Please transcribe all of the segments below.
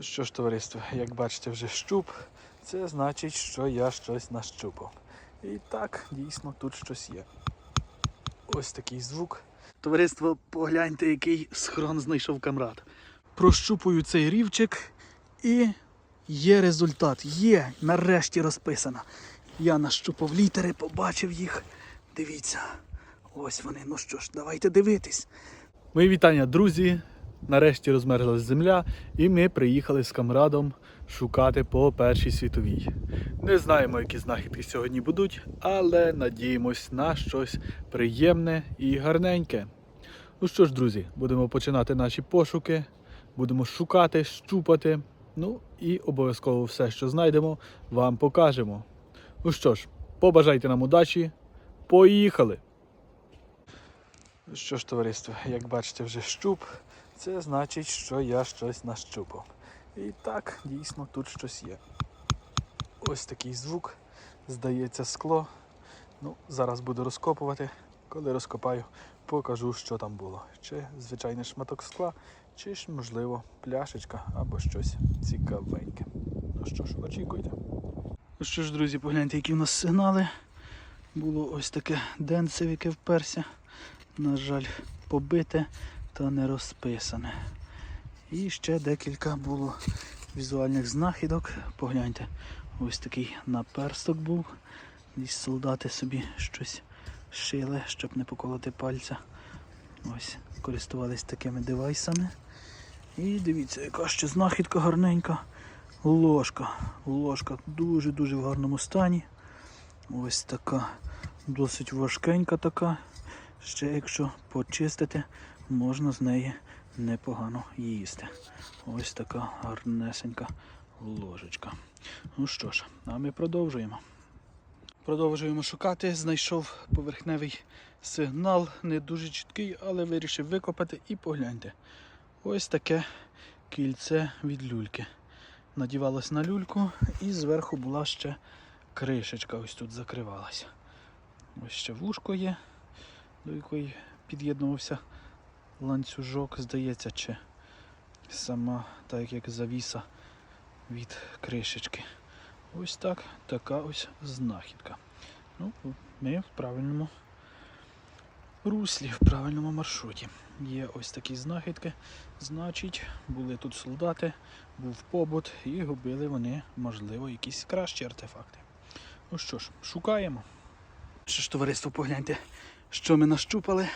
Що ж, товариство, як бачите, вже щуп, це значить, що я щось нащупав. І так, дійсно, тут щось є. Ось такий звук. Товариство, погляньте, який схрон знайшов камрад. Прощупую цей рівчик і є результат. Є, нарешті розписано. Я нащупав літери, побачив їх. Дивіться. Ось вони. Ну що ж, давайте дивитись. Мої вітання, друзі. Нарешті розмерзлась земля, і ми приїхали з камрадом шукати по Першій світовій. Не знаємо, які знахідки сьогодні будуть, але надіємось на щось приємне і гарненьке. Ну що ж, друзі, будемо починати наші пошуки, будемо шукати, щупати. Ну і обов'язково все, що знайдемо, вам покажемо. Ну що ж, побажайте нам удачі. Поїхали! Що ж, товариство, як бачите, вже щуп, це значить, що я щось нащупав. І так, дійсно, тут щось є. Ось такий звук. Здається, скло. Ну, зараз буду розкопувати. Коли розкопаю, покажу, що там було. Чи звичайний шматок скла, чи ж, можливо, пляшечка або щось цікавеньке. Ну що ж, очікуйте. Ну що ж, друзі, погляньте, які в нас сигнали. Було ось таке денце, яке вперся. На жаль, побите та не розписане. І ще декілька було візуальних знахідок. Погляньте, ось такий наперсток був. Десь солдати собі щось шили, щоб не поколоти пальця. Ось, користувались такими девайсами. І дивіться, яка ще знахідка гарненька. Ложка. Ложка дуже-дуже в гарному стані. Ось така досить важкенька така. Ще якщо почистити, можна з неї непогано їсти. Ось така гарнесенька ложечка. Ну що ж, а ми продовжуємо. Продовжуємо шукати. Знайшов поверхневий сигнал, не дуже чіткий, але вирішив викопати і погляньте. Ось таке кільце від люльки. Надівалось на люльку і зверху була ще кришечка, ось тут закривалася. Ось ще вушко є, до якої під'єднувався ланцюжок, здається, чи сама, так як завіса від кришечки. Ось так, така ось знахідка. Ну, ми в правильному руслі, в правильному маршруті. Є ось такі знахідки. Значить, були тут солдати, був побут і губили вони, можливо, якісь кращі артефакти. Ну що ж, шукаємо. Що ж, товариство, погляньте, що ми нащупали.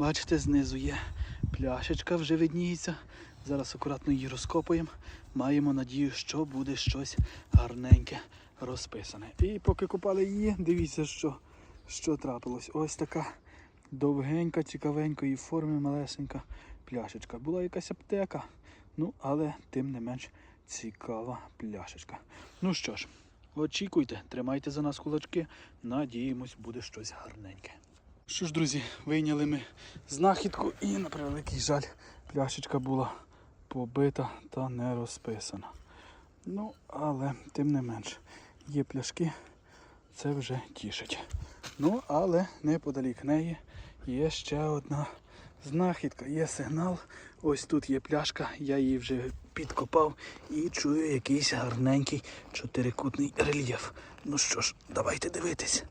Бачите, знизу є пляшечка, вже видніється. Зараз акуратно її розкопуємо. Маємо надію, що буде щось гарненьке розписане. І поки копали її, дивіться, що, що трапилось. Ось така довгенька, цікавенької форми, малесенька пляшечка. Була якась аптека, ну, але тим не менш цікава пляшечка. Ну що ж, очікуйте, тримайте за нас кулачки. Надіємось, буде щось гарненьке. Що ж, друзі, вийняли ми знахідку і, на превеликий жаль, пляшечка була побита та не розписана. Ну, але тим не менш, є пляшки, це вже тішить. Ну, але неподалік неї є ще одна знахідка, є сигнал. Ось тут є пляшка, я її вже підкопав і чую якийсь гарненький чотирикутний рельєф. Ну що ж, давайте дивитись.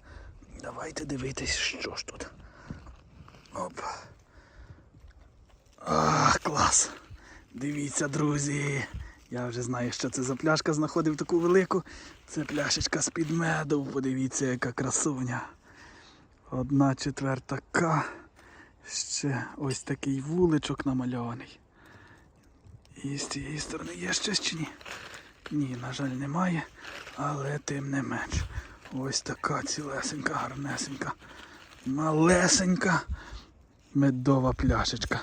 Давайте дивитись, що ж тут. Оп. Ах, клас. Дивіться, друзі. Я вже знаю, що це за пляшка знаходив таку велику. Це пляшечка з-під меду. Подивіться, яка красуня. Одна четверта К. Ще ось такий вуличок намальований. І з цієї сторони є ще чи ні? Ні, на жаль, немає, але тим не менш. Ось така цілесенька, гарнесенька, малесенька медова пляшечка.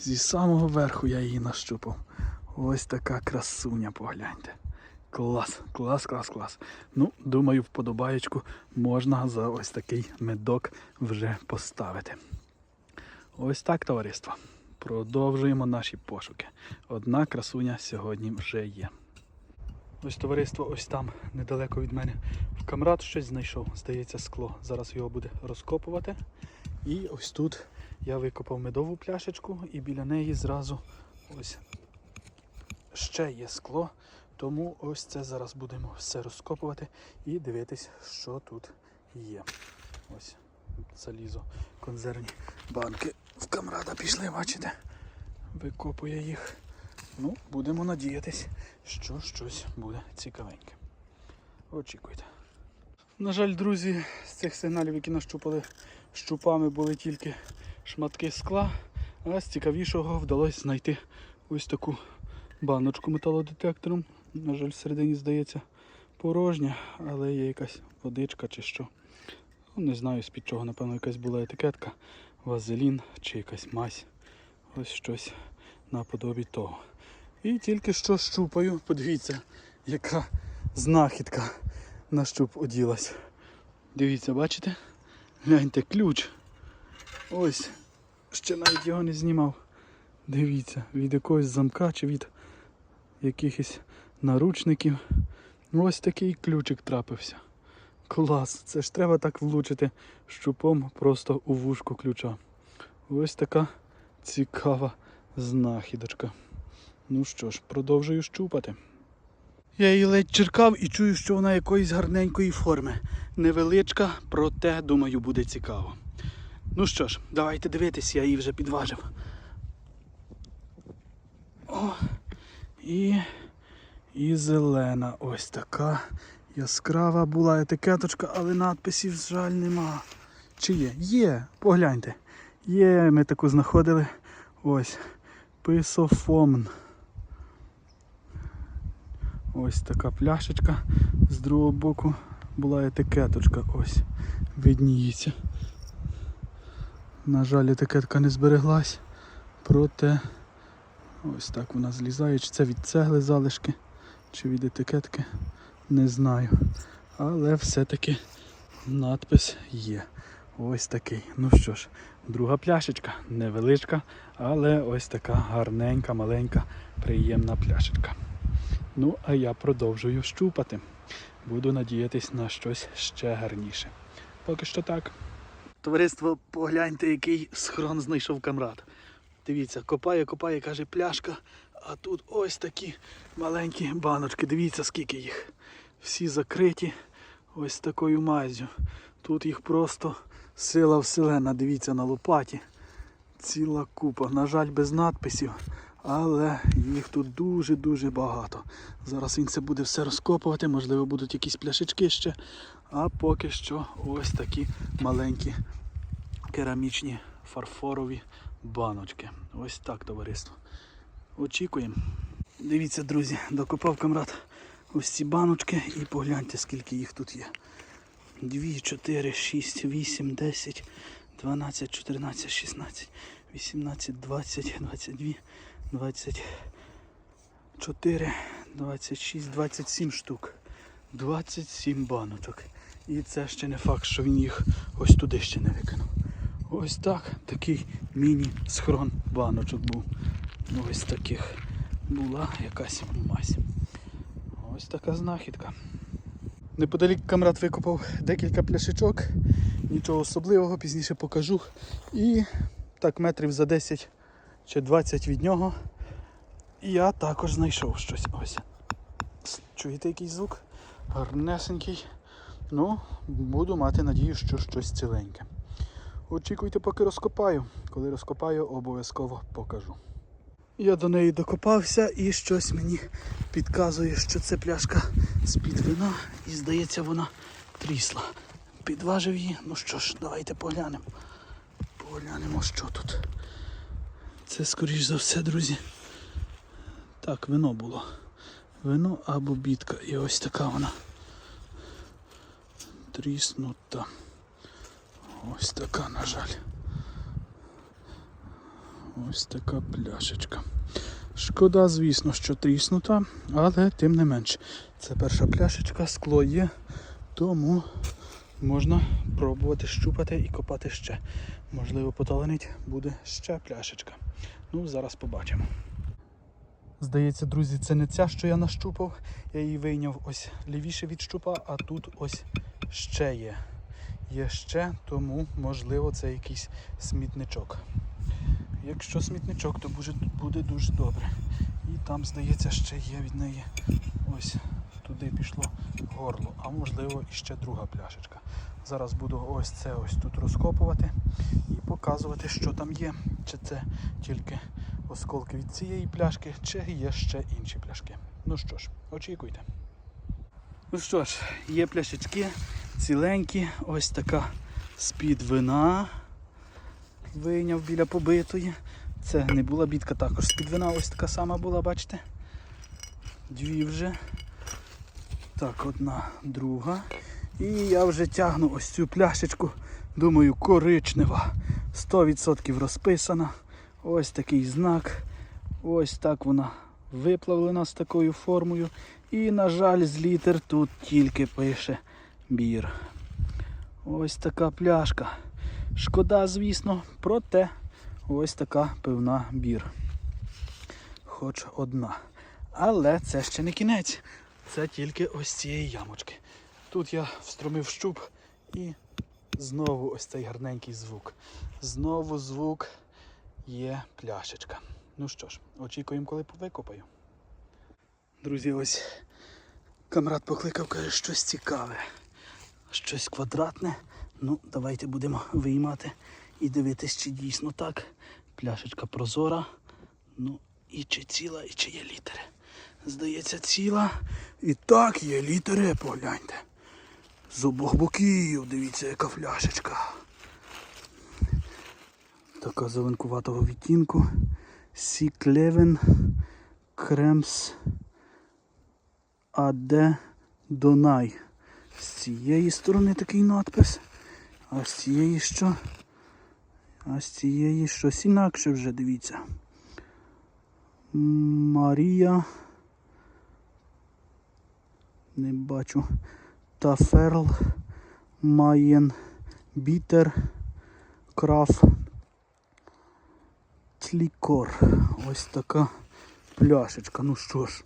Зі самого верху я її нащупав. Ось така красуня, погляньте. Клас, клас, клас, клас. Ну, думаю, вподобаєчку можна за ось такий медок вже поставити. Ось так, товариство. Продовжуємо наші пошуки. Одна красуня сьогодні вже є. Ось товариство, ось там недалеко від мене камрад щось знайшов. Здається, скло. Зараз його буде розкопувати. І ось тут я викопав медову пляшечку і біля неї зразу ось ще є скло. Тому ось це зараз будемо все розкопувати і дивитись, що тут є. Ось залізо, консервні банки в камрада пішли, бачите? Викопує їх. Ну, будемо надіятись, що щось буде цікавеньке. Очікуйте. На жаль, друзі, з цих сигналів, які нащупали щупами, були тільки шматки скла, а з цікавішого вдалося знайти ось таку баночку металодетектором. На жаль, всередині здається порожня, але є якась водичка чи що. Ну, не знаю з-під чого, напевно, якась була етикетка, вазелін чи якась мазь. Ось щось наподобі того. І тільки що щупаю, подивіться, яка знахідка на щуп оділась. Дивіться, бачите? Гляньте, ключ. Ось. Ще навіть його не знімав. Дивіться, від якогось замка чи від якихось наручників. Ось такий ключик трапився. Клас, це ж треба так влучити щупом просто у вушку ключа. Ось така цікава знахідочка. Ну що ж, продовжую щупати. Я її ледь черкав і чую, що вона якоїсь гарненької форми. Невеличка, проте, думаю, буде цікаво. Ну що ж, давайте дивитись, я її вже підважив. О, і, і зелена. Ось така яскрава була етикеточка, але надписів, жаль, нема. Чи є? Є, погляньте. Є, ми таку знаходили. Ось. Писофомн. Ось така пляшечка. З другого боку була етикеточка. Ось. Видніється. На жаль, етикетка не збереглась. Проте ось так вона злізає. Чи це від цегли залишки, чи від етикетки, не знаю. Але все-таки надпис є. Ось такий. Ну що ж, друга пляшечка. Невеличка, але ось така гарненька, маленька, приємна пляшечка. Ну, а я продовжую щупати. Буду надіятись на щось ще гарніше. Поки що так. Товариство, погляньте, який схрон знайшов камрад. Дивіться, копає, копає, каже, пляшка. А тут ось такі маленькі баночки. Дивіться, скільки їх. Всі закриті ось такою мазю. Тут їх просто сила вселена. Дивіться на лопаті. Ціла купа. На жаль, без надписів. Але їх тут дуже-дуже багато. Зараз він це буде все розкопувати, можливо, будуть якісь пляшечки ще. А поки що ось такі маленькі керамічні фарфорові баночки. Ось так, товариство. Очікуємо. Дивіться, друзі, докопав камрад ось ці баночки і погляньте, скільки їх тут є. 2, 4, 6, 8, 10, 12, 14, 16, 18, 20, 22, 24, 26, 27 штук. 27 баночок. І це ще не факт, що він їх ось туди ще не викинув. Ось так, такий міні-схрон баночок був. Ну, Ось таких була якась мазь. Ось така знахідка. Неподалік камрад викопав декілька пляшечок, нічого особливого, пізніше покажу. І так метрів за 10 чи 20 від нього я також знайшов щось. Ось. Чуєте який звук? Гарнесенький. Ну, буду мати надію, що щось ціленьке. Очікуйте, поки розкопаю. Коли розкопаю, обов'язково покажу. Я до неї докопався і щось мені підказує, що це пляшка з-під вина і здається вона трісла. Підважив її. Ну що ж, давайте поглянемо. Поглянемо, що тут. Це скоріш за все, друзі. Так, вино було. Вино або бітка. І ось така вона. Тріснута. Ось така, на жаль. Ось така пляшечка. Шкода, звісно, що тріснута, але тим не менш. Це перша пляшечка, скло є, тому можна пробувати щупати і копати ще. Можливо, поталенить буде ще пляшечка. Ну, зараз побачимо. Здається, друзі, це не ця, що я нащупав. Я її вийняв ось лівіше від щупа, а тут ось ще є. Є ще, тому можливо це якийсь смітничок. Якщо смітничок, то буде, буде дуже добре. І там, здається, ще є від неї. Ось туди пішло горло, а можливо і ще друга пляшечка. Зараз буду ось це ось тут розкопувати і показувати, що там є. Чи це тільки осколки від цієї пляшки, чи є ще інші пляшки. Ну що ж, очікуйте. Ну що ж, є пляшечки ціленькі, ось така з-під вина. Вийняв біля побитої. Це не була бітка також з-під вина, ось така сама була, бачите? Дві вже. Так, одна, друга. І я вже тягну ось цю пляшечку. Думаю, коричнева. 100% розписана. Ось такий знак. Ось так вона виплавлена з такою формою. І, на жаль, з літер тут тільки пише бір. Ось така пляшка. Шкода, звісно, проте ось така пивна бір. Хоч одна. Але це ще не кінець. Це тільки ось цієї ямочки. Тут я встромив щуп і знову ось цей гарненький звук. Знову звук є пляшечка. Ну що ж, очікуємо, коли викопаю. Друзі, ось камрад покликав, каже, щось цікаве. Щось квадратне. Ну, давайте будемо виймати і дивитись, чи дійсно так. Пляшечка прозора. Ну, і чи ціла, і чи є літери. Здається, ціла. І так є літери, погляньте. З обох боків, дивіться, яка фляшечка. Така зеленкуватого відтінку. Сіклевен Кремс АД Донай. З цієї сторони такий надпис. А з цієї що? А з цієї щось інакше вже дивіться. Марія. Не бачу. Таферл. Маєн. Бітер. Краф. Тлікор. Ось така пляшечка. Ну що ж,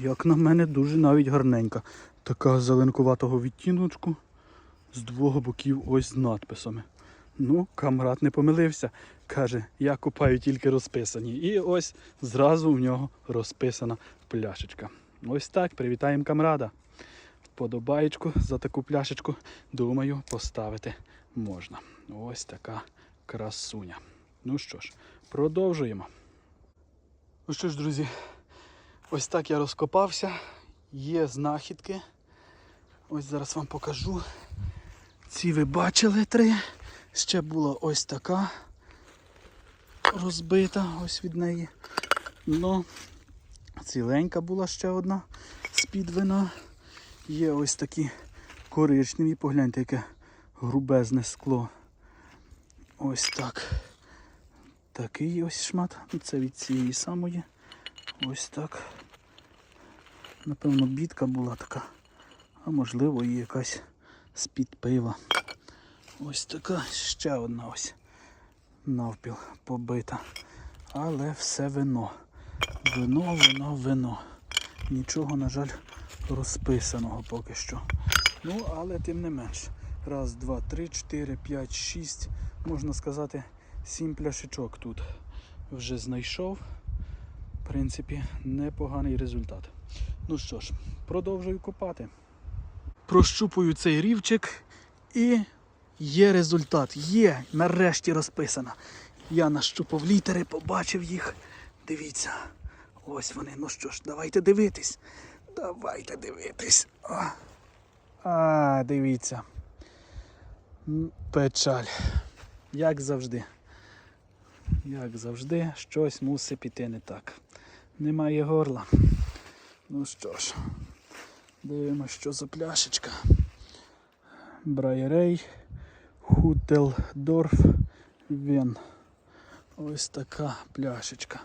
як на мене, дуже навіть гарненька. Така зеленкуватого відтіночку з двох боків ось з надписами. Ну, камрад не помилився. Каже, я купаю тільки розписані. І ось зразу в нього розписана пляшечка. Ось так, привітаємо камрада. Вподобаєчку за таку пляшечку, думаю, поставити можна. Ось така красуня. Ну що ж, продовжуємо. Ну що ж, друзі, ось так я розкопався. Є знахідки. Ось зараз вам покажу. Ці ви бачили три. Ще була ось така розбита ось від неї. Ну, ціленька була ще одна з-під вина. Є ось такі коричневі. Погляньте, яке грубезне скло. Ось так. Такий ось шмат. Це від цієї самої. Ось так. Напевно, бітка була така. А можливо і якась з-під пива. Ось така ще одна ось навпіл побита. Але все вино. Вино, вино, вино. Нічого, на жаль, розписаного поки що. Ну, але тим не менш. Раз, два, три, чотири, п'ять, шість. Можна сказати, сім пляшечок тут вже знайшов. В принципі, непоганий результат. Ну що ж, продовжую копати. Прощупую цей рівчик і є результат. Є, нарешті розписано. Я нащупав літери, побачив їх. Дивіться. Ось вони. Ну що ж, давайте дивитись. Давайте дивитись. А, дивіться. Печаль. Як завжди. Як завжди, щось мусить піти не так. Немає горла. Ну що ж, дивимося, що за пляшечка. Брайерей, Хутелдорф, Вен. Ось така пляшечка.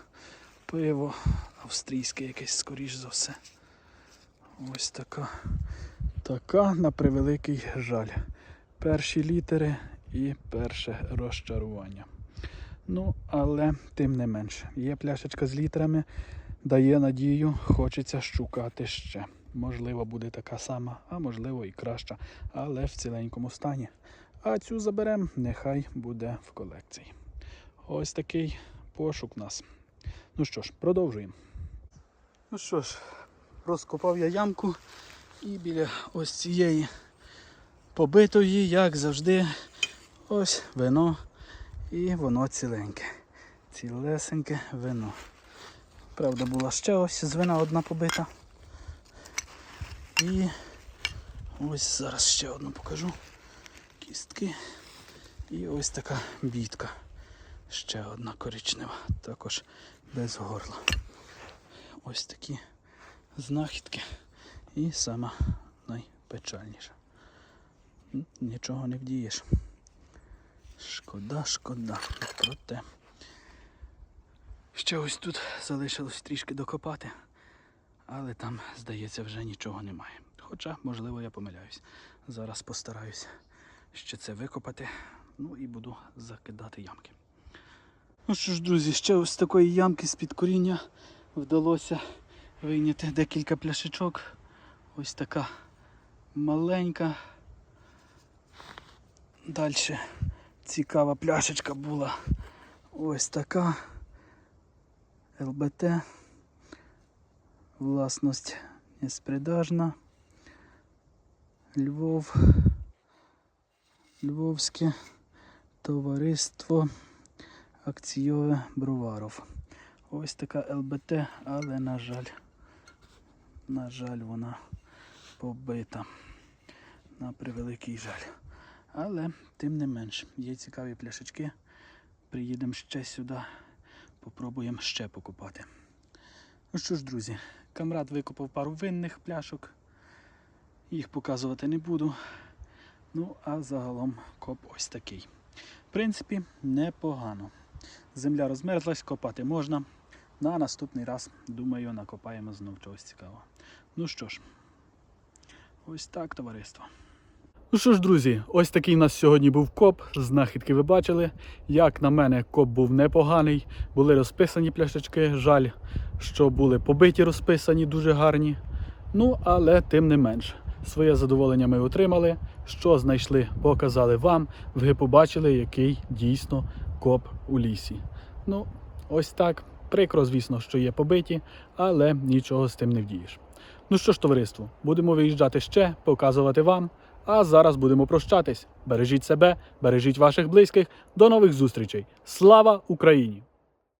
Пиво австрійське якесь, скоріш за все. Ось така. Така на превеликий жаль. Перші літери і перше розчарування. Ну, але тим не менше. Є пляшечка з літерами, дає надію, хочеться шукати ще. Можливо, буде така сама, а можливо і краща, але в ціленькому стані. А цю заберемо, нехай буде в колекції. Ось такий пошук у нас. Ну що ж, продовжуємо. Ну що ж, розкопав я ямку і біля ось цієї побитої, як завжди, ось вино. І воно ціленьке. Цілесеньке вино. Правда, була ще ось з вина одна побита. І ось зараз ще одну покажу. Кістки. І ось така бітка. Ще одна коричнева, також без горла. Ось такі знахідки. І сама найпечальніша. Нічого не вдієш. Шкода, шкода. Проте. Ще ось тут залишилось трішки докопати, але там, здається, вже нічого немає. Хоча, можливо, я помиляюсь. Зараз постараюсь ще це викопати, ну і буду закидати ямки. Ну що ж, друзі, ще ось такої ямки з-під коріння вдалося вийняти декілька пляшечок. Ось така маленька. Далі цікава пляшечка була. Ось така. ЛБТ. Власність неспридажна. Львов. Львовське товариство акційове Броваров. Ось така ЛБТ, але на жаль, на жаль, вона побита. На превеликий жаль. Але тим не менш, є цікаві пляшечки. Приїдемо ще сюди, попробуємо ще покупати. Ну що ж, друзі, камрад викопав пару винних пляшок. Їх показувати не буду. Ну, а загалом коп ось такий. В принципі, непогано. Земля розмерзлась, копати можна. На наступний раз, думаю, накопаємо знов чогось цікавого. Ну що ж, ось так, товариство. Ну що ж, друзі, ось такий у нас сьогодні був коп. Знахідки ви бачили. Як на мене, коп був непоганий. Були розписані пляшечки. Жаль, що були побиті розписані, дуже гарні. Ну, але тим не менш, своє задоволення ми отримали. Що знайшли, показали вам. Ви побачили, який дійсно коп у лісі. Ну, ось так. Прикро, звісно, що є побиті, але нічого з тим не вдієш. Ну що ж, товариство, будемо виїжджати ще, показувати вам. А зараз будемо прощатись. Бережіть себе, бережіть ваших близьких. До нових зустрічей. Слава Україні!